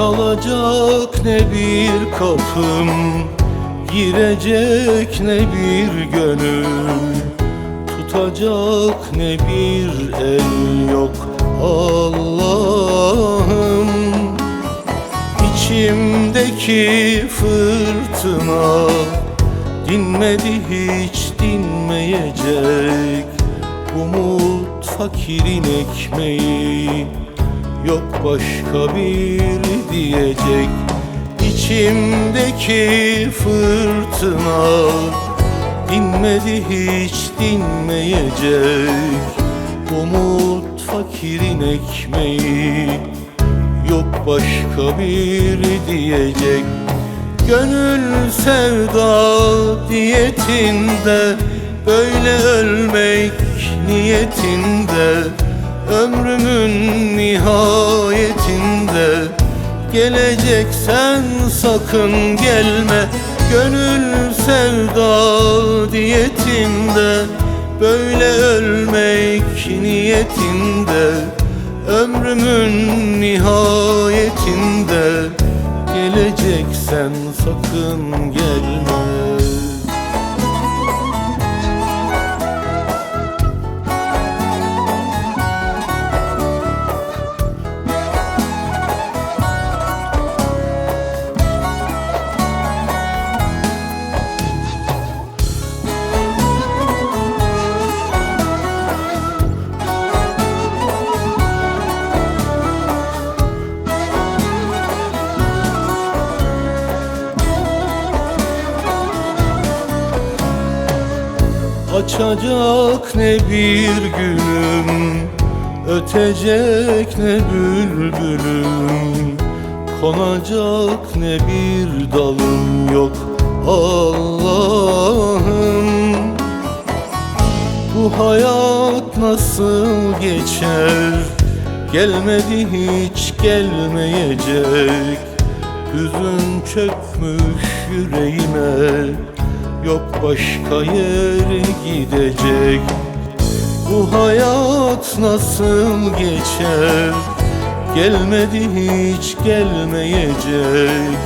Çalacak ne bir kapım Girecek ne bir gönül Tutacak ne bir el yok Allah'ım. İçimdeki fırtına Dinmedi hiç dinmeyecek Umut fakirin ekmeği Yok başka bir diyecek. İçimdeki fırtına Dinmedi hiç dinmeyecek. Umut fakirin ekmeği Yok başka bir diyecek. Gönül sevda diyetinde Böyle ölmek niyetinde Ömrümün nihayetinde Geleceksen sakın gelme. Gönül sevda diyetinde Böyle ölmek niyetinde. Ömrümün nihayetinde Geleceksen sakın gelme Açacak ne bir gülüm Ötecek ne bülbülüm. Konacak ne bir dalım yok Allah'ım. Bu hayat nasıl geçer? Gelmedi hiç gelmeyecek. Hüzün çökmüş yüreğime Yok başka yere gidecek. Bu hayat nasıl geçer? Gelmedi hiç gelmeyecek.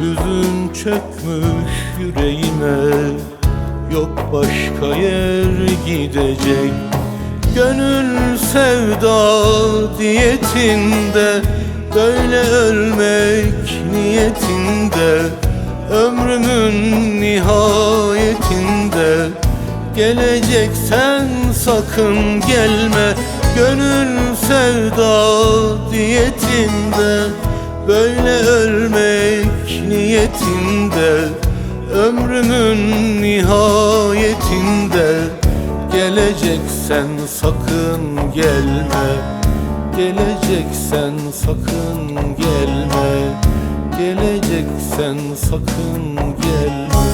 Hüzün çökmüş yüreğime. Yok başka yer gidecek. Gönül sevda diyetinde Böyle ölmek niyetinde. Ömrümün Geleceksen sakın gelme. Gönül sevda diyetinde Böyle ölmek niyetinde. Ömrümün nihayetinde Geleceksen sakın gelme. Geleceksen sakın gelme. Geleceksen sakın gelme